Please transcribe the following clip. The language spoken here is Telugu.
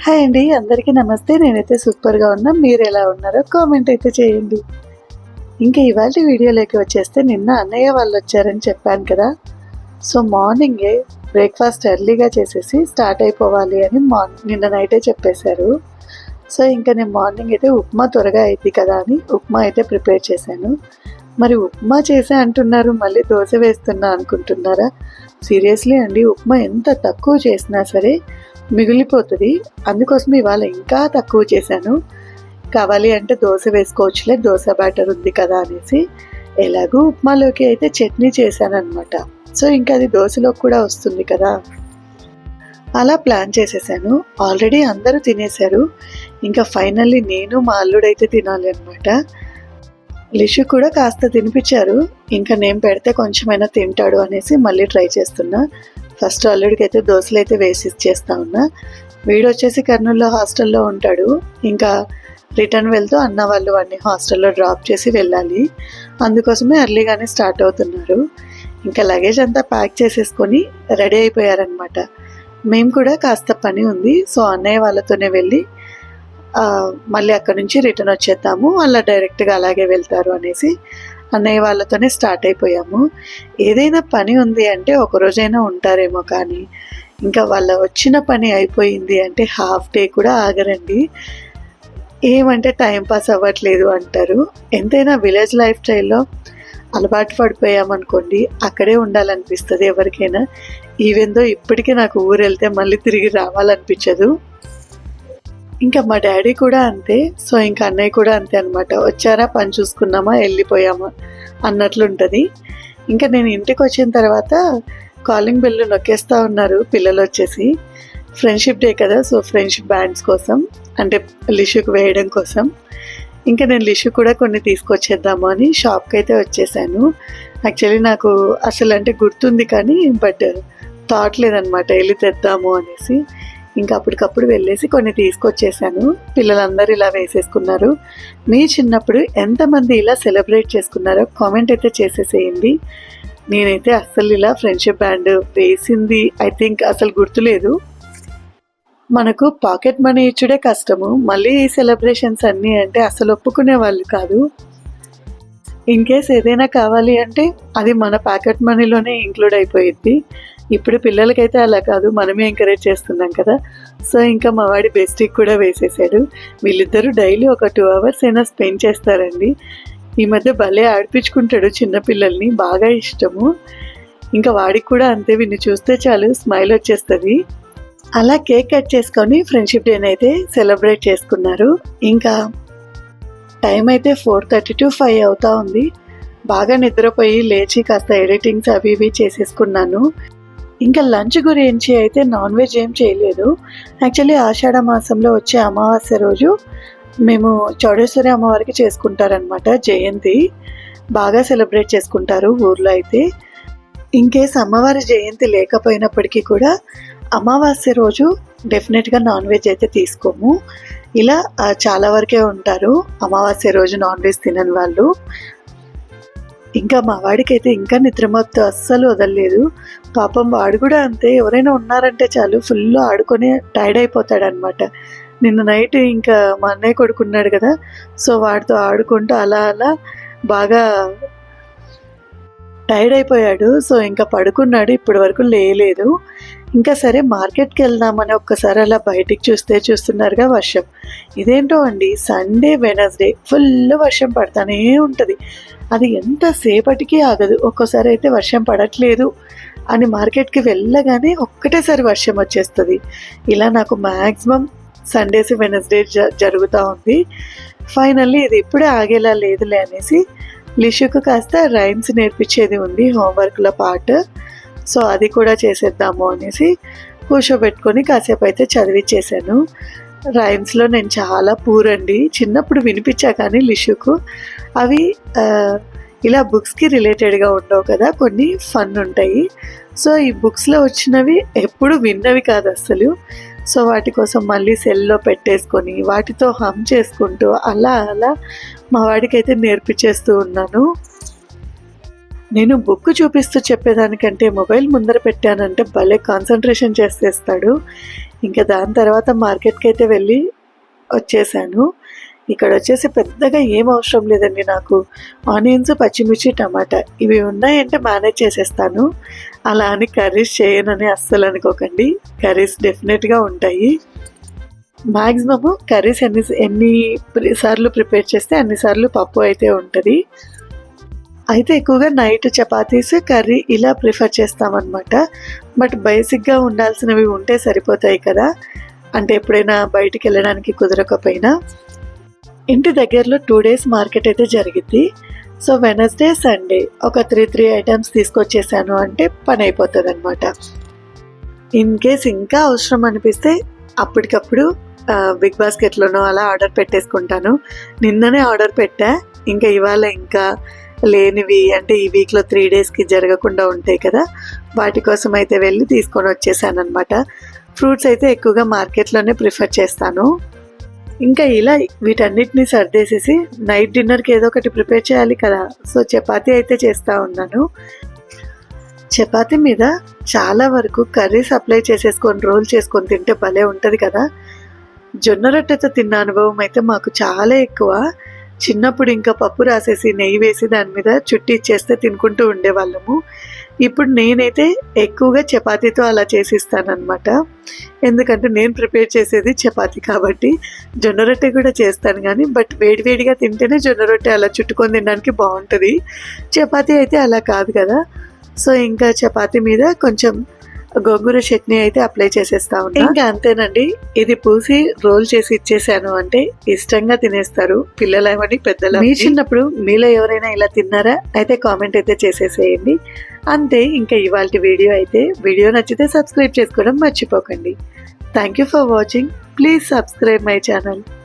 హాయ్ అండి అందరికీ నమస్తే. నేనైతే సూపర్గా ఉన్నా. మీరు ఎలా ఉన్నారో కామెంట్ అయితే చేయండి. ఇంకా ఇవాళ వీడియోలోకి వచ్చేస్తే నిన్న అన్నయ్య వాళ్ళు వచ్చారని చెప్పాను కదా. సో మార్నింగే బ్రేక్ఫాస్ట్ ఎర్లీగా చేసేసి స్టార్ట్ అయిపోవాలి అని మార్నింగ్ నిన్న నైటే చెప్పేశారు. సో ఇంకా నేను మార్నింగ్ అయితే ఉప్మా త్వరగా అయింది కదా అని ఉప్మా అయితే ప్రిపేర్ చేశాను. మరి ఉప్మా చేసే అంటున్నారు మళ్ళీ దోశ వేస్తున్నా అనుకుంటున్నారా? సీరియస్లీ అండి ఉప్మా ఎంత తక్కువ చేసినా సరే మిగిలిపోతుంది. అందుకోసం ఇవాళ ఇంకా తక్కువ చేశాను. కావాలి అంటే దోశ వేసుకోవచ్చులే దోశ బ్యాటర్ ఉంది కదా అనేసి ఎలాగూ ఉప్మాలోకి అయితే చట్నీ చేశాను అనమాట సో ఇంకా అది దోశలోకి కూడా వస్తుంది కదా. అలా ప్లాన్ చేసేసాను. ఆల్రెడీ అందరూ తినేశారు. ఇంకా ఫైనల్లీ నేను మా అల్లుడైతే తినాలి అనమాట లిషు కూడా కాస్త తినిపించారు. ఇంకా నేను పెడితే కొంచెమైనా తింటాడు అనేసి మళ్ళీ ట్రై చేస్తున్నా. ఫస్ట్ అల్లుడికి అయితే దోశలు అయితే వేసి ఇచ్చేస్తా ఉన్నా. వీడు వచ్చేసి కర్నూలులో హాస్టల్లో ఉంటాడు. ఇంకా రిటర్న్ వెళ్తూ అన్న వాళ్ళు వాడిని హాస్టల్లో డ్రాప్ చేసి వెళ్ళాలి. అందుకోసమే ఎర్లీగానే స్టార్ట్ అవుతున్నారు. ఇంకా లగేజ్ అంతా ప్యాక్ చేసేసుకొని రెడీ అయిపోయారనమాట మేము కూడా కాస్త పని ఉంది. సో అన్నయ్య వాళ్ళతోనే వెళ్ళి మళ్ళీ అక్కడ నుంచి రిటర్న్ వచ్చేద్దాము. అలా డైరెక్ట్గా అలాగే వెళ్తారు అనేసి అన్నయ్య వాళ్ళతోనే స్టార్ట్ అయిపోయాము. ఏదైనా పని ఉంది అంటే ఒకరోజైనా ఉంటారేమో కానీ ఇంకా వాళ్ళ వచ్చిన పని అయిపోయింది అంటే హాఫ్ డే కూడా ఆగరండి. ఏమంటే టైం పాస్ అవ్వట్లేదు అంటారు. ఎంతైనా విలేజ్ లైఫ్ స్టైల్లో అలవాటు పడిపోయామనుకోండి అక్కడే ఉండాలనిపిస్తుంది ఎవరికైనా. ఈవెందో ఇప్పటికీ నాకు ఊరు వెళ్తే మళ్ళీ తిరిగి రావాలనిపించదు. ఇంకా మా డాడీ కూడా అంతే. సో ఇంకా అన్నయ్య కూడా అంతే అనమాట వచ్చారా? పని చూసుకున్నామా? వెళ్ళిపోయామా? అన్నట్లుంటుంది. ఇంకా నేను ఇంటికి వచ్చిన తర్వాత కాలింగ్ బిల్లు నొక్కేస్తూ ఉన్నారు పిల్లలు వచ్చేసి ఫ్రెండ్షిప్ డే కదా సో ఫ్రెండ్షిప్ బ్యాండ్స్ కోసం అంటే లిషుకు వేయడం కోసం. ఇంకా నేను లిషు కూడా కొన్ని తీసుకొచ్చేద్దాము అని షాప్కి అయితే వచ్చేసాను. యాక్చువల్లీ నాకు అసలు అంటే గుర్తుంది కానీ బట్ థాట్ లేదనమాట వెళ్ళి తెద్దాము అనేసి. ఇంకా అప్పటికప్పుడు వెళ్ళేసి కొన్ని తీసుకొచ్చేసాను. పిల్లలందరూ ఇలా వేసేసుకున్నారు. మీ చిన్నప్పుడు ఎంతమంది ఇలా సెలబ్రేట్ చేసుకున్నారో కామెంట్ అయితే చేసేసేయండి. నేనైతే అస్సలు ఇలా ఫ్రెండ్షిప్ బ్యాండ్ వేసింది ఐ థింక్ అసలు గుర్తులేదు. మనకు పాకెట్ మనీ ఇచ్చుడే కష్టము మళ్ళీ ఈ సెలబ్రేషన్స్ అన్నీ అంటే అసలు ఒప్పుకునే వాళ్ళు కాదు. ఇన్ కేస్ ఏదైనా కావాలి అంటే అది మన ప్యాకెట్ మనీలోనే ఇంక్లూడ్ అయిపోయింది ఇప్పుడు పిల్లలకైతే అలా కాదు మనమే ఎంకరేజ్ చేస్తున్నాం కదా. సో ఇంకా మా వాడి బెస్టిక్ కూడా వేసేసాడు. వీళ్ళిద్దరూ డైలీ ఒక టూ అవర్స్ అయినా స్పెండ్ చేస్తారండి. ఈ మధ్య భలే ఆడిపించుకుంటాడు చిన్నపిల్లల్ని బాగా ఇష్టము. ఇంకా వాడికి కూడా అంతే వీడిని చూస్తే చాలు స్మైల్ వచ్చేస్తుంది. అలా కేక్ కట్ చేసుకొని ఫ్రెండ్షిప్ డేని అయితే సెలబ్రేట్ చేసుకున్నారు. ఇంకా టైం అయితే ఫోర్ థర్టీ టు ఫైవ్ అవుతా ఉంది. బాగా నిద్రపోయి లేచి కాస్త ఎడిటింగ్స్ అవి ఇవి చేసేసుకున్నాను. ఇంకా లంచ్ గురించి అయితే నాన్ వెజ్ ఏం చేయలేదు. యాక్చువల్లీ ఆషాఢ మాసంలో వచ్చే అమావాస్య రోజు మేము చౌడేశ్వరి అమ్మవారికి చేసుకుంటారనమాట జయంతి. బాగా సెలబ్రేట్ చేసుకుంటారు ఊర్లో అయితే. ఇన్ అమ్మవారి జయంతి లేకపోయినప్పటికీ కూడా అమావాస్య రోజు డెఫినెట్గా నాన్ వెజ్ అయితే తీసుకోము. ఇలా చాలా వరకే ఉంటారు అమావాస్య రోజు నాన్ వెజ్ తినని వాళ్ళు. ఇంకా మా వాడికి అయితే ఇంకా నిద్రమత్తు అస్సలు వదలలేదు. పాపం వాడు కూడా అంతే. ఎవరైనా ఉన్నారంటే చాలు ఫుల్ ఆడుకొని టైర్డ్ అయిపోతాడు అనమాట నిన్న నైట్ ఇంకా మా అన్నయ్య కొడుకున్నాడు కదా సో వాడితో ఆడుకుంటూ అలా అలా బాగా టైర్డ్ అయిపోయాడు. సో ఇంకా పడుకున్నాడు ఇప్పటి వరకు లేలేదు. ఇంకా సరే మార్కెట్కి వెళ్దామని ఒక్కసారి అలా బయటికి చూస్తే చూస్తున్నారుగా వర్షం. ఇదేంటో అండి సండే వెనస్డే ఫుల్ వర్షం పడతానే ఉంటుంది. అది ఎంతసేపటికి ఆగదు. ఒక్కోసారి అయితే వర్షం పడట్లేదు. అని మార్కెట్కి వెళ్ళగానే ఒక్కటేసారి వర్షం వచ్చేస్తుంది. ఇలా నాకు మ్యాక్సిమం సండేస్ వెనస్డే జ జరుగుతూ ఉంది. ఫైనల్లీ ఇది ఇప్పుడే ఆగేలా లేదులే అనేసి లిషుకు కాస్త రైమ్స్ నేర్పించేది ఉంది హోంవర్క్లో పార్ట్ సో అది కూడా చేసేద్దాము అనేసి కూర్చోబెట్టుకొని కాసేపు అయితే చదివిచ్చేసాను. రైమ్స్లో నేను చాలా పూరండి చిన్నప్పుడు వినిపించా కానీ లిషుకు అవి ఇలా బుక్స్కి రిలేటెడ్గా ఉండవు కదా కొన్ని ఫన్ ఉంటాయి. సో ఈ బుక్స్లో వచ్చినవి ఎప్పుడు విన్నవి కాదు అసలు. సో వాటి కోసం మళ్ళీ సెల్లో పెట్టేసుకొని వాటితో హమ్ చేసుకుంటూ అలా అలా మా వాడికైతే నేర్పించేస్తూ ఉన్నాను. నేను బుక్ చూపిస్తూ చెప్పేదానికంటే మొబైల్ ముందర పెట్టానంటే భలే కాన్సన్ట్రేషన్ చేసేస్తాడు. ఇంకా దాని తర్వాత మార్కెట్కి అయితే వెళ్ళి వచ్చేసాను. ఇక్కడ వచ్చేసి పెద్దగా ఏం అవసరం లేదండి నాకు. ఆనియన్స్ పచ్చిమిర్చి టమాటా ఇవి ఉన్నాయంటే మేనేజ్ చేసేస్తాను. అలా అని కర్రీస్ చేయనని అస్సలు అనుకోకండి. కర్రీస్ డెఫినెట్గా ఉంటాయి. మ్యాక్సిమము కర్రీస్ ఎన్ని ఎన్ని ప్రి- సార్లు ప్రిపేర్ చేస్తే అన్నిసార్లు పప్పు అయితే ఉంటుంది. అయితే ఎక్కువగా నైట్ చపాతీస్ కర్రీ ఇలా ప్రిఫర్ చేస్తామన్నమాట. బట్ బేసిక్గా ఉండాల్సినవి ఉంటే సరిపోతాయి కదా. అంటే ఎప్పుడైనా బయటికి వెళ్ళడానికి కుదరకపోయినా. ఇంటి దగ్గరలో టూ డేస్ మార్కెట్ అయితే జరిగిద్ది సో వెనస్డే సండే ఒక త్రీ త్రీ ఐటమ్స్ తీసుకొచ్చేసాను అంటే పని అయిపోతుంది అనమాట ఇన్ కేస్ ఇంకా అవసరం అనిపిస్తే అప్పటికప్పుడు బిగ్ బాస్కెట్లోనో అలా ఆర్డర్ పెట్టేసుకుంటాను. నిన్ననే ఆర్డర్ పెట్టా. ఇంకా ఇవాళ ఇంకా లేనివి అంటే ఈ వీక్లో త్రీ డేస్కి జరగకుండా ఉంటాయి కదా. వాటి కోసం అయితే వెళ్ళి తీసుకొని వచ్చేసాను అనమాట ఫ్రూట్స్ అయితే ఎక్కువగా మార్కెట్లోనే ప్రిఫర్ చేస్తాను. ఇంకా ఇలా వీటన్నిటిని సర్దేసేసి నైట్ డిన్నర్కి ఏదో ఒకటి ప్రిపేర్ చేయాలి కదా. సో చపాతీ అయితే చేస్తూ ఉన్నాను. చపాతీ మీద చాలా వరకు కర్రీస్ అప్లై చేసేసుకొని రోల్ చేసుకొని తింటే భలే ఉంటుంది కదా. జొన్న రొట్టెతో తిన్న అనుభవం అయితే మాకు చాలా ఎక్కువ. చిన్నప్పుడు ఇంకా పప్పు రాసేసి నెయ్యి వేసి దాని మీద చుట్టి ఇచ్చేస్తే తినుకుంటూ ఉండేవాళ్ళము. ఇప్పుడు నేనైతే ఎక్కువగా చపాతీతో అలా చేసిస్తానమాట ఎందుకంటే నేను ప్రిపేర్ చేసేది చపాతి కాబట్టి జొన్న రొట్టె కూడా చేస్తాను కానీ బట్ వేడివేడిగా తింటేనే జొన్న రొట్టె అలా చుట్టుకొని తినడానికి బాగుంటుంది. చపాతీ అయితే అలా కాదు కదా. సో ఇంకా చపాతీ మీద కొంచెం గోంగూర చట్నీ అయితే అప్లై చేసేస్తా ఉన్నా. ఇంకా అంతేనండి. ఇది పూసి రోల్ చేసి ఇచ్చేసాను అంటే ఇష్టంగా తినేస్తారు. పిల్లలేమని పెద్దలు మీ చిన్నప్పుడు మీలో ఎవరైనా ఇలా తిన్నారా? అయితే కామెంట్ అయితే చేసేసేయండి. అంతే ఇంకా ఇవాళ వీడియో అయితే వీడియో నచ్చితే సబ్స్క్రైబ్ చేసుకోవడం మర్చిపోకండి. Thank you for watching please subscribe my channel